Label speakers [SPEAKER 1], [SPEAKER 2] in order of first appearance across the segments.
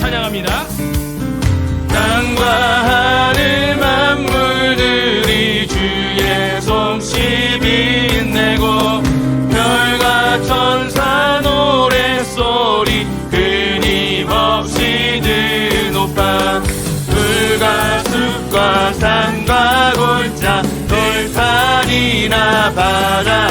[SPEAKER 1] 찬양합니다.
[SPEAKER 2] 땅과 하늘 만물들이 주의 솜씨비 인내고 별과 천사 노래소리 끊임없이 들높아 불과 숲과 산과 골짜 돌판이나 바다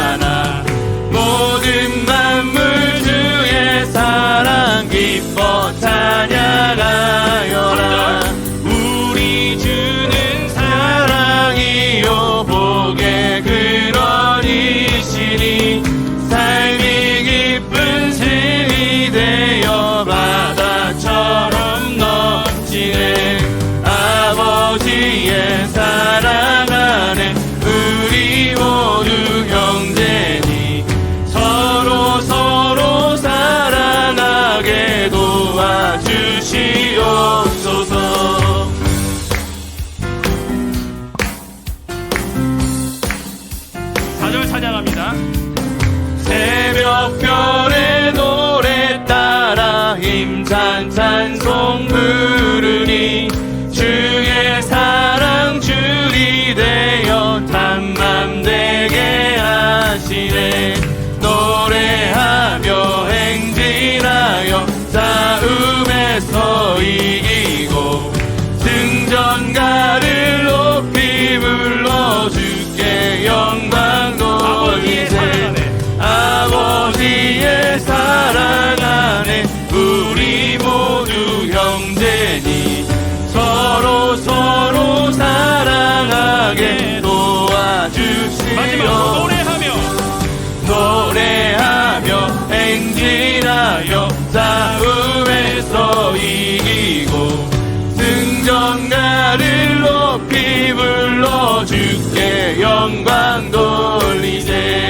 [SPEAKER 2] 싸움에서 이기고 승전가를 높이 불러 주께 영광 돌리네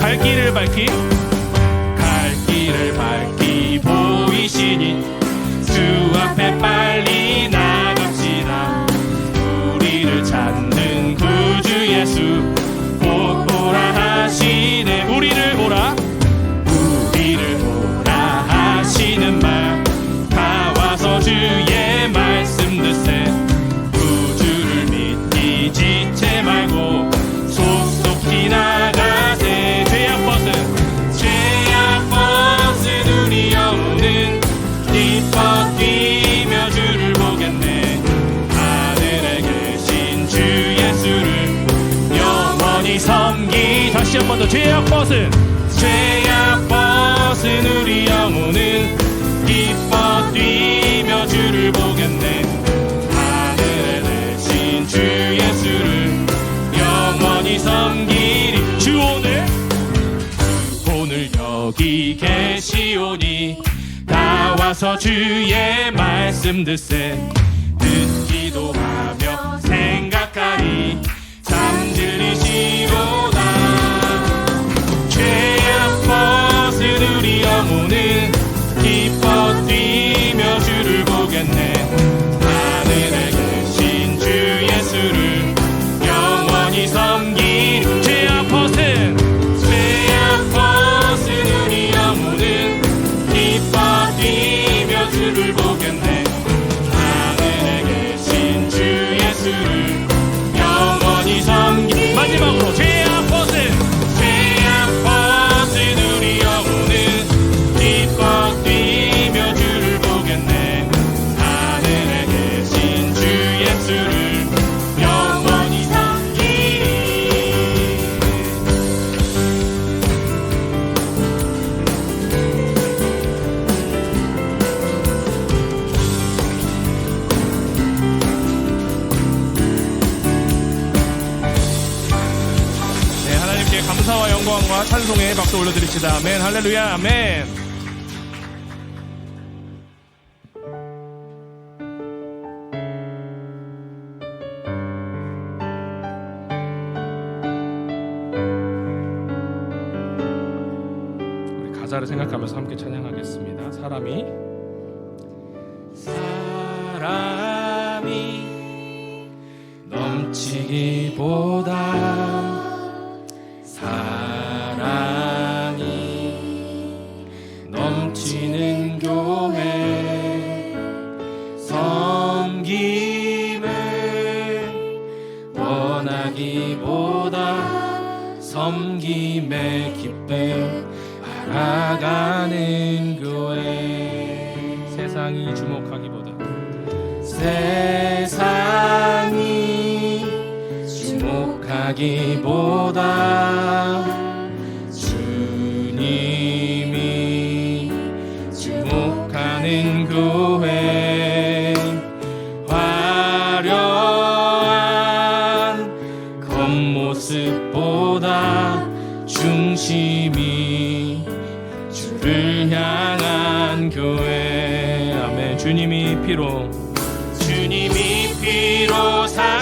[SPEAKER 1] 갈 길을 밝히 갈 길을 밝히 보이시니 sua fé palida. 다시 한 번 더. 죄악 벗은 죄악 벗은 우리 영혼은 기뻐 뛰며 주를 보겠네. 하늘에 대신 주 예수를 영원히 섬기리. 주 오늘. 오늘 여기 계시오니 나와서 주의 말씀 듣세. 보내 감사와 영광과 찬송의 박수 올려드립시다. 아멘. 할렐루야. 아멘. 가사를 생각하면서 함께 찬양하겠습니다. 사람이 사람이 넘치기보다 섬김의 기쁨 알아가는 교회. 세상이 주목하기보다. 세상이 주목하기보다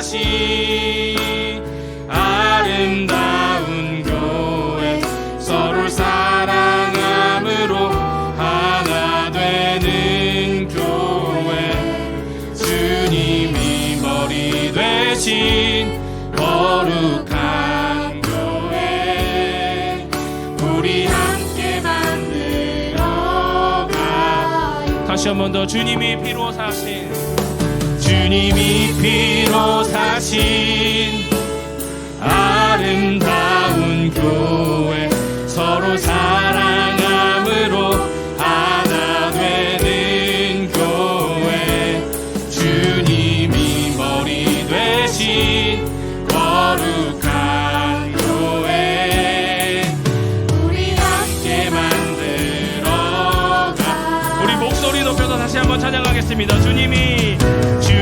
[SPEAKER 1] 사시 아름다운 교회 서로 사랑함으로 하나 되는 교회. 주님이 머리 되신 거룩한 교회. 우리 함께 만들어가 다시 한 번 더 주님이 피로 사신 주님이 피로 사신 아름다운 교회 서로 사랑함으로 하나 되는 교회. 주님이 머리 되신 거룩한 교회. 우리 함께 만들어가. 우리 목소리 높여서 다시 한번 찬양하겠습니다. 주님이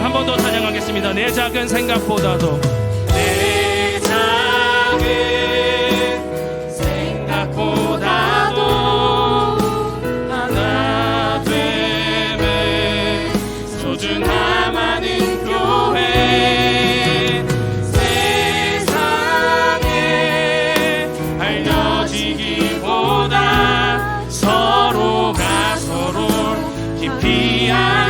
[SPEAKER 1] 아멘 한번 더 찬양하겠습니다. 내 작은 생각보다도. 내 작은 생각보다도 하나 됨에 소중함하는 교회 세상에 알려지기보다 서로가 서로를 깊이 아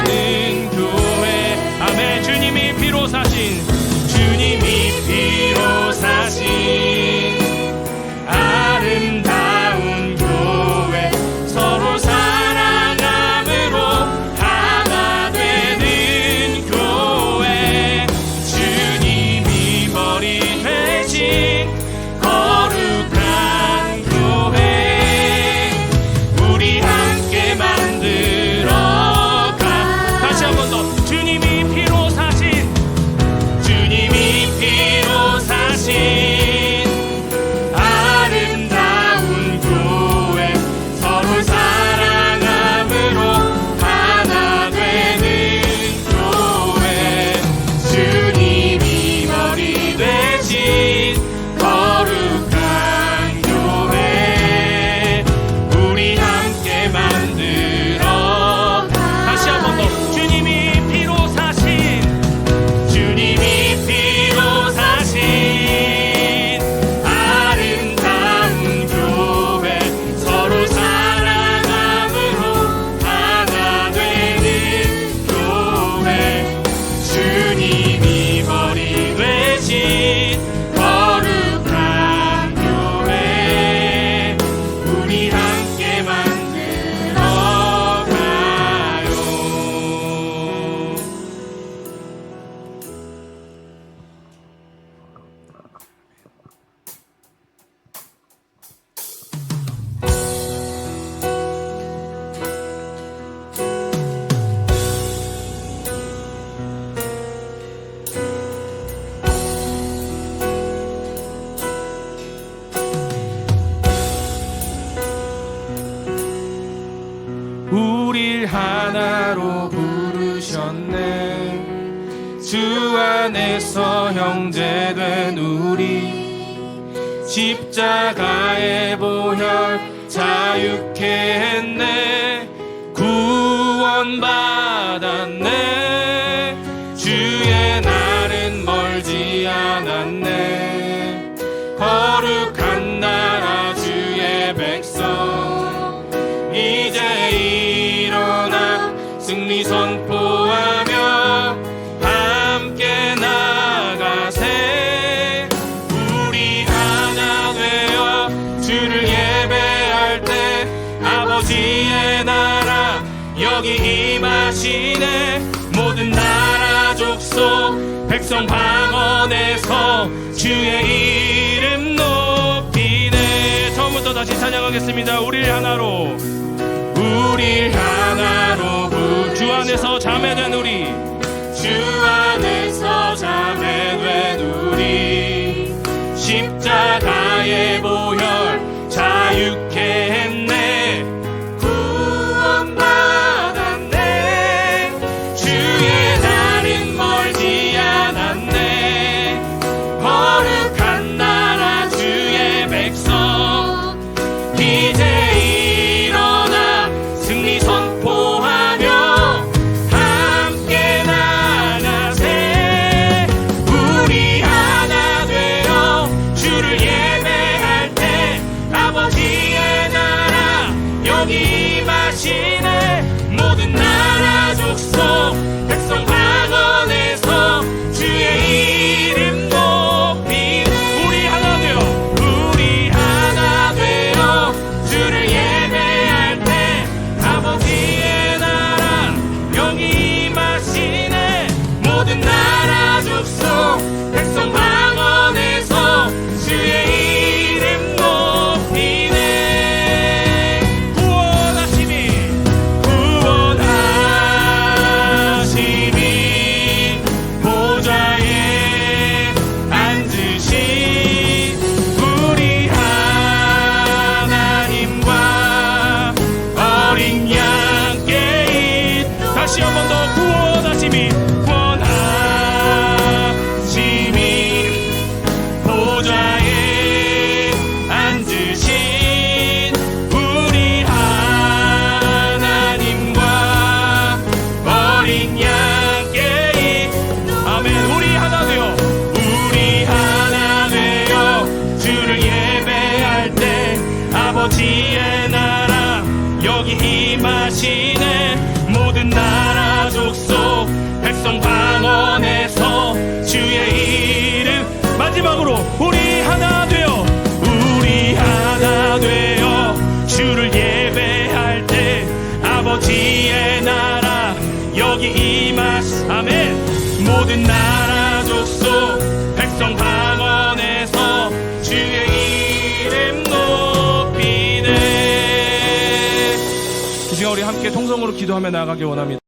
[SPEAKER 1] 안에서 형제된 우리 십자가의 보혈 자유케 했네. 구원받았네. 여기 임하시네 모든 나라 족속 백성 방언에서 주의 이름 높이네. 처음부터 다시 찬양하겠습니다. 우리 하나로 우리 하나로 주 안에서 자매된 우리. 주 안에서 자매된 우리. 십자가의 보혈 자유 모든 나라 족속 백성 방언에서 주의 이름 높이네. 이
[SPEAKER 3] 시간 우리 함께 통성으로 기도하며 나아가길 원합니다.